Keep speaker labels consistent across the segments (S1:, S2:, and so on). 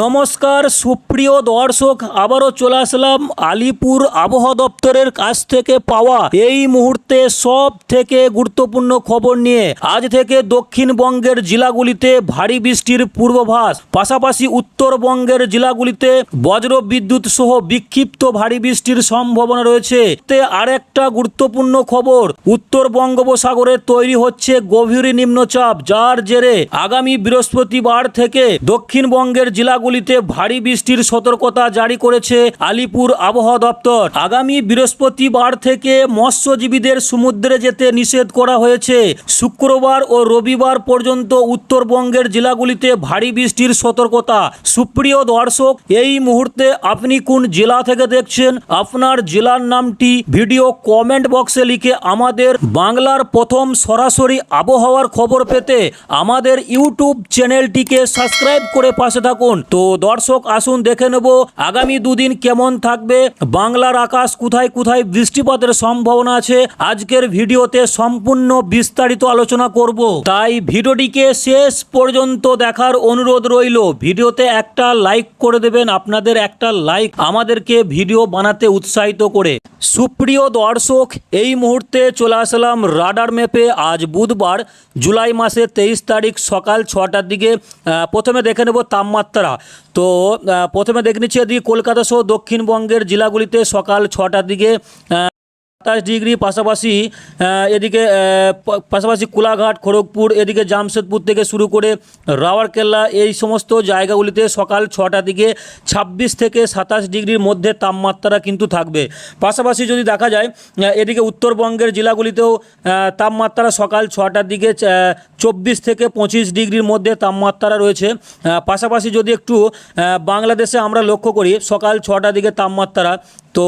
S1: নমস্কার সুপ্রিয় দর্শক আবারও চলে আসলাম আলিপুর আবহাওয়া দপ্তরের কাছ থেকে পাওয়া এই মুহূর্তে সব থেকে গুরুত্বপূর্ণ খবর নিয়ে আজ থেকে দক্ষিণবঙ্গের জেলাগুলিতে ভারী বৃষ্টির পূর্বাভাস পাশাপাশি উত্তরবঙ্গের জেলাগুলিতে বজ্র বিদ্যুৎ সহ বিক্ষিপ্ত ভারী বৃষ্টির সম্ভাবনা রয়েছে তে আরেকটা গুরুত্বপূর্ণ খবর উত্তর বঙ্গোপসাগরে তৈরি হচ্ছে গভীর নিম্নচাপ যার জেরে আগামী বৃহস্পতিবার থেকে দক্ষিণবঙ্গের জেলা জেলাগুলিতে ভারী বৃষ্টির সতর্কতা জারি করেছে আলিপুর আবহাওয়া দপ্তর আগামী বৃহস্পতিবার থেকে মৎস্যজীবীদের সমুদ্রে যেতে নিষেধ করা হয়েছে শুক্রবার ও রবিবার পর্যন্ত উত্তরবঙ্গের জেলাগুলিতে ভারী বৃষ্টির সতর্কতা সুপ্রিয় দর্শক এই মুহূর্তে আপনি কোন জেলা থেকে দেখছেন আপনার জেলার নামটি ভিডিও কমেন্ট বক্সে লিখে আমাদের বাংলার প্রথম সরাসরি আবহাওয়ার খবর পেতে আমাদের ইউটিউব চ্যানেলটিকে সাবস্ক্রাইব করে পাশে থাকুন তো দর্শক আসুন দেখে নেব আগামী দুদিন কেমন থাকবে বাংলার আকাশ কোথায় কোথায় বৃষ্টিপাতের সম্ভাবনা আছে আজকের ভিডিওতে সম্পূর্ণ বিস্তারিত আলোচনা করব তাই ভিডিওটিকে শেষ পর্যন্ত দেখার অনুরোধ রইল ভিডিওতে একটা লাইক করে দেবেন আপনাদের একটা লাইক আমাদেরকে ভিডিও বানাতে উৎসাহিত করে সুপ্রিয় দর্শক এই মুহূর্তে চলে আসলাম রাডার ম্যাপে আজ বুধবার জুলাই মাসের তেইশ তারিখ সকাল ছটার দিকে প্রথমে দেখে নেব তাপমাত্রা তো প্রথমে দেখে নিচ্ছি এদিকে কলকাতা সহ দক্ষিণবঙ্গের জেলাগুলিতে সকাল ছটার দিকে সাতাশ ডিগ্রি পাশাপাশি এদিকে পাশাপাশি কোলাঘাট খড়গপুর এদিকে জামশেদপুর থেকে শুরু করে রাওয়ারকেল্লা এই সমস্ত জায়গাগুলিতে সকাল ছটা দিকে ২৬ থেকে সাতাশ ডিগ্রির মধ্যে তাপমাত্রা কিন্তু থাকবে পাশাপাশি যদি দেখা যায় এদিকে উত্তরবঙ্গের জেলাগুলিতেও তাপমাত্রা সকাল ছটার দিকে চব্বিশ থেকে পঁচিশ ডিগ্রির মধ্যে তাপমাত্রা রয়েছে পাশাপাশি যদি একটু বাংলাদেশে আমরা লক্ষ্য করি সকাল ছটার দিকে তাপমাত্রা তো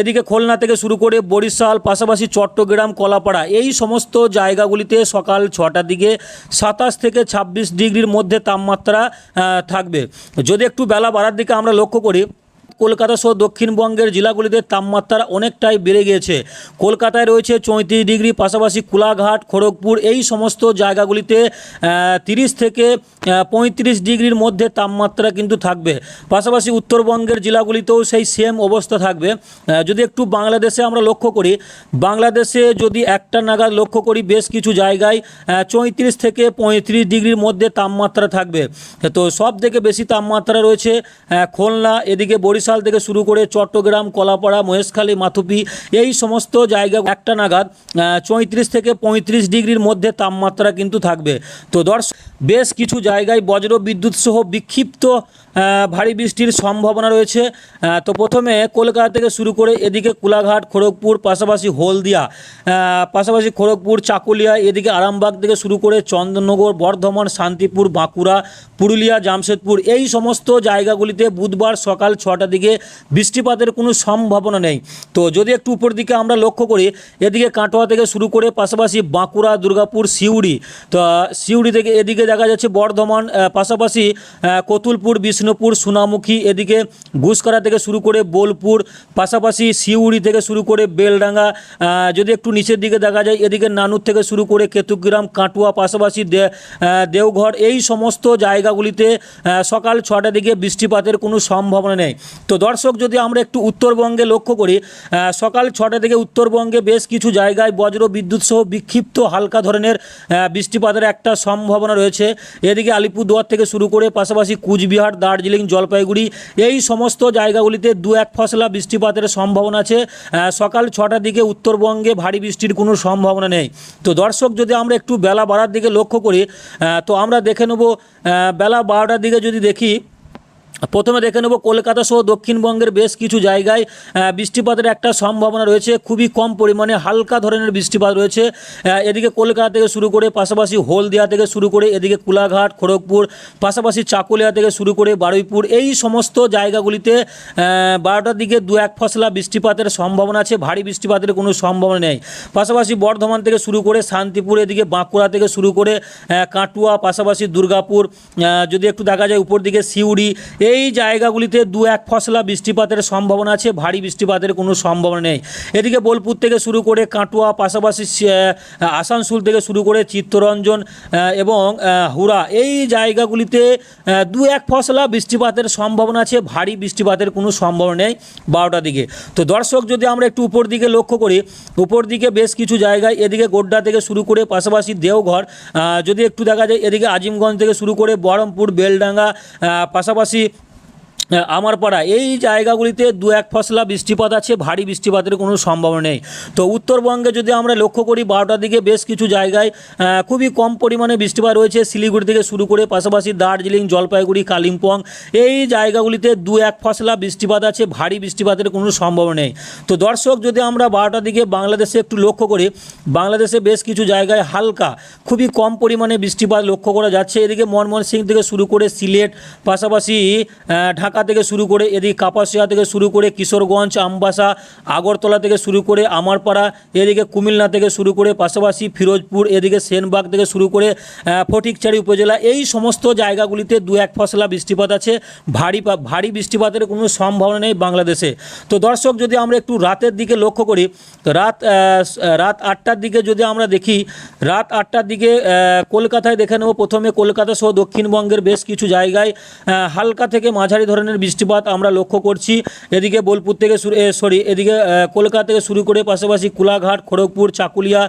S1: এদিকে খুলনা থেকে শুরু করে করে বরিশাল পাশাপাশি চট্টগ্রাম কলাপাড়া এই সমস্ত জায়গাগুলিতে সকাল ছটার দিকে সাতাশ থেকে ছাব্বিশ ডিগ্রির মধ্যে তাপমাত্রা থাকবে যদি একটু বেলা বাড়ার দিকে আমরা লক্ষ্য করি কলকাতা সহ দক্ষিণবঙ্গের জেলাগুলিতে তাপমাত্রা অনেকটাই বেড়ে গিয়েছে কলকাতায় রয়েছে চৌত্রিশ ডিগ্রি পাশাপাশি কুলাঘাট খড়গপুর এই সমস্ত জায়গাগুলিতে তিরিশ থেকে পঁয়ত্রিশ ডিগ্রির মধ্যে তাপমাত্রা কিন্তু থাকবে পাশাপাশি উত্তরবঙ্গের জেলাগুলিতেও সেই সেম অবস্থা থাকবে যদি একটু বাংলাদেশে আমরা লক্ষ্য করি বাংলাদেশে যদি একটা নাগাদ লক্ষ্য করি বেশ কিছু জায়গায় চৌত্রিশ থেকে পঁয়ত্রিশ ডিগ্রির মধ্যে তাপমাত্রা থাকবে তো সব থেকে বেশি তাপমাত্রা রয়েছে খুলনা এদিকে বরিশাল বরিশাল থেকে শুরু করে চট্টগ্রাম কলাপাড়া মহেশখালী মাথুপি এই সমস্ত জায়গা একটা নাগাদ চৈত্রিশ থেকে পঁয়ত্রিশ ডিগ্রির মধ্যে তাপমাত্রা কিন্তু থাকবে তো দর্শক বেশ কিছু জায়গায় বজ্র বিদ্যুৎ সহ বিক্ষিপ্ত ভারী বৃষ্টির সম্ভাবনা রয়েছে তো প্রথমে কলকাতা থেকে শুরু করে এদিকে কোলাঘাট খড়গপুর পাশাপাশি হলদিয়া পাশাপাশি খড়গপুর চাকুলিয়া এদিকে আরামবাগ থেকে শুরু করে চন্দননগর বর্ধমান শান্তিপুর বাঁকুড়া পুরুলিয়া জামশেদপুর এই সমস্ত জায়গাগুলিতে বুধবার সকাল ছটা দিকে বৃষ্টিপাতের কোনো সম্ভাবনা নেই তো যদি একটু উপর দিকে আমরা লক্ষ্য করি এদিকে কাটোয়া থেকে শুরু করে পাশাপাশি বাঁকুড়া দুর্গাপুর সিউড়ি তো সিউড়ি থেকে এদিকে দেখা যাচ্ছে বর্ধমান পাশাপাশি কতুলপুর বিষ্ণুপুর সোনামুখী এদিকে ঘুষকরা থেকে শুরু করে বোলপুর পাশাপাশি সিউড়ি থেকে শুরু করে বেলডাঙ্গা যদি একটু নিচের দিকে দেখা যায় এদিকে নানুর থেকে শুরু করে কেতুগ্রাম কাটুয়া পাশাপাশি দেওঘর এই সমস্ত জায়গাগুলিতে সকাল ছটা দিকে বৃষ্টিপাতের কোনো সম্ভাবনা নেই তো দর্শক যদি আমরা একটু উত্তরবঙ্গে লক্ষ্য করি সকাল ছটা থেকে উত্তরবঙ্গে বেশ কিছু জায়গায় বজ্র বিদ্যুৎ সহ বিক্ষিপ্ত হালকা ধরনের বৃষ্টিপাতের একটা সম্ভাবনা রয়েছে এদিকে আলিপুরদুয়ার থেকে শুরু করে পাশাপাশি কুচবিহার দার্জিলিং জলপাইগুড়ি এই সমস্ত জায়গাগুলিতে দু এক ফসলা বৃষ্টিপাতের সম্ভাবনা আছে সকাল ছটার দিকে উত্তরবঙ্গে ভারী বৃষ্টির কোনো সম্ভাবনা নেই তো দর্শক যদি আমরা একটু বেলা বাড়ার দিকে লক্ষ্য করি তো আমরা দেখে নেব বেলা বারোটার দিকে যদি দেখি প্রথমে দেখে নেব কলকাতা সহ দক্ষিণবঙ্গের বেশ কিছু জায়গায় বৃষ্টিপাতের একটা সম্ভাবনা রয়েছে খুবই কম পরিমাণে হালকা ধরনের বৃষ্টিপাত রয়েছে এদিকে কলকাতা থেকে শুরু করে পাশাপাশি হলদিয়া থেকে শুরু করে এদিকে কুলাঘাট খড়গপুর পাশাপাশি চাকুলিয়া থেকে শুরু করে বারুইপুর এই সমস্ত জায়গাগুলিতে বারোটার দিকে দু এক ফসলা বৃষ্টিপাতের সম্ভাবনা আছে ভারী বৃষ্টিপাতের কোনো সম্ভাবনা নেই পাশাপাশি বর্ধমান থেকে শুরু করে শান্তিপুর এদিকে বাঁকুড়া থেকে শুরু করে কাটুয়া পাশাপাশি দুর্গাপুর যদি একটু দেখা যায় উপর দিকে সিউড়ি এই এই জায়গাগুলিতে দু এক ফসলা বৃষ্টিপাতের সম্ভাবনা আছে ভারী বৃষ্টিপাতের কোনো সম্ভাবনা নেই এদিকে বোলপুর থেকে শুরু করে কাটুয়া পাশাপাশি আসানসোল থেকে শুরু করে চিত্তরঞ্জন এবং হুরা এই জায়গাগুলিতে দু এক ফসলা বৃষ্টিপাতের সম্ভাবনা আছে ভারী বৃষ্টিপাতের কোনো সম্ভাবনা নেই বারোটার দিকে তো দর্শক যদি আমরা একটু উপর দিকে লক্ষ্য করি উপর দিকে বেশ কিছু জায়গায় এদিকে গোড্ডা থেকে শুরু করে পাশাপাশি দেওঘর যদি একটু দেখা যায় এদিকে আজিমগঞ্জ থেকে শুরু করে বহরমপুর বেলডাঙ্গা পাশাপাশি আমার পাড়া এই জায়গাগুলিতে দু এক ফসলা বৃষ্টিপাত আছে ভারী বৃষ্টিপাতের কোনো সম্ভাবনা নেই তো উত্তরবঙ্গে যদি আমরা লক্ষ্য করি বারোটার দিকে বেশ কিছু জায়গায় খুবই কম পরিমাণে বৃষ্টিপাত রয়েছে শিলিগুড়ি থেকে শুরু করে পাশাপাশি দার্জিলিং জলপাইগুড়ি কালিম্পং এই জায়গাগুলিতে দু এক ফসলা বৃষ্টিপাত আছে ভারী বৃষ্টিপাতের কোনো সম্ভাবনা নেই তো দর্শক যদি আমরা বারোটার দিকে বাংলাদেশে একটু লক্ষ্য করি বাংলাদেশে বেশ কিছু জায়গায় হালকা খুবই কম পরিমাণে বৃষ্টিপাত লক্ষ্য করা যাচ্ছে এদিকে মনমোহন সিং থেকে শুরু করে সিলেট পাশাপাশি ঢাকা ঢাকা থেকে শুরু করে এদিকে কাপাসিয়া থেকে শুরু করে কিশোরগঞ্জ আমবাসা আগরতলা থেকে শুরু করে আমারপাড়া এদিকে কুমিল্লা থেকে শুরু করে পাশাপাশি ফিরোজপুর এদিকে সেনবাগ থেকে শুরু করে ফটিকছড়ি উপজেলা এই সমস্ত জায়গাগুলিতে দু এক ফসলা বৃষ্টিপাত আছে ভারী ভারী বৃষ্টিপাতের কোনো সম্ভাবনা নেই বাংলাদেশে তো দর্শক যদি আমরা একটু রাতের দিকে লক্ষ্য করি রাত রাত আটটার দিকে যদি আমরা দেখি রাত আটটার দিকে কলকাতায় দেখে নেব প্রথমে কলকাতা সহ দক্ষিণবঙ্গের বেশ কিছু জায়গায় হালকা থেকে মাঝারি ধরনের ধরনের বৃষ্টিপাত আমরা লক্ষ্য করছি এদিকে বোলপুর থেকে সরি এদিকে কলকাতা থেকে শুরু করে পাশাপাশি কোলাঘাট খড়গপুর চাকুলিয়া